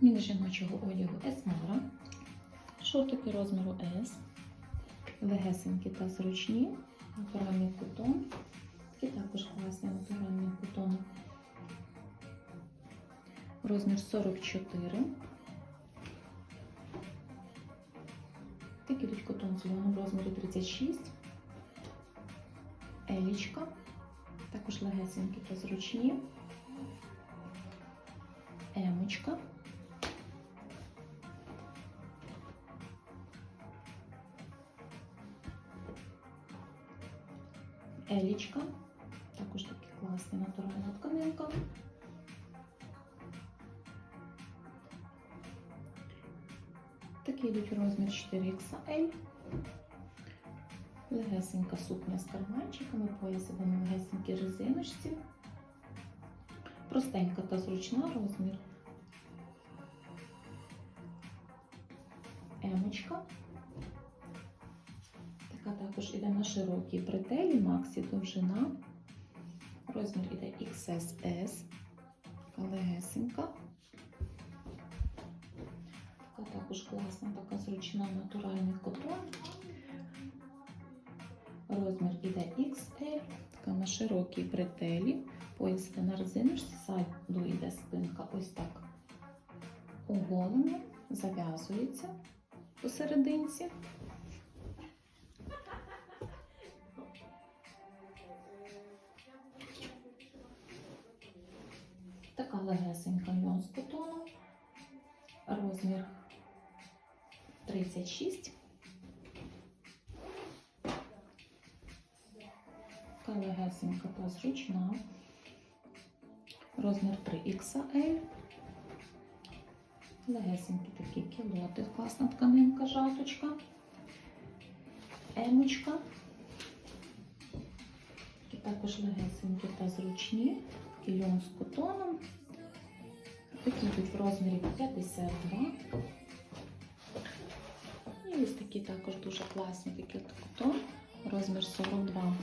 Міни жіночого одягу Есмара. Шортики розміру S. Легесенькі та зручні. Натуральний кутон. Такі також класні натуральні кутони. Розмір 44. Такі йдуть котон з в розмірі 36. Елічка. Також легесенькі та зручні. Емочка. Елічка. Також такі класні натуральна тканинка. Такі йдуть розмір 4XL. Легесенька сукня з карманчиками, пояс іде на легесенькій резиночці. Простенька та зручна розмір. Емочка. Також іде на широкій бретелі, максі довжина. Розмір іде XSS. Така легесенька. Така також класна, така зручна натуральний котон. Розмір іде XL, така на широкій бретелі. Пояс на резиночці, ззаду йде спинка ось так оголена, зав'язується посерединці. Така легесенька льон з котону. Розмір 36. Така легесенька та зручна. Розмір 3XL. Легесенькі такі кілоти. Класна тканинка, жаточка. Емочка. Такі також легесенькі та зручні. Такий льон з котоном. Такі йдуть в розмірі 52. І ось такі також дуже класні такі котон. Розмір 42.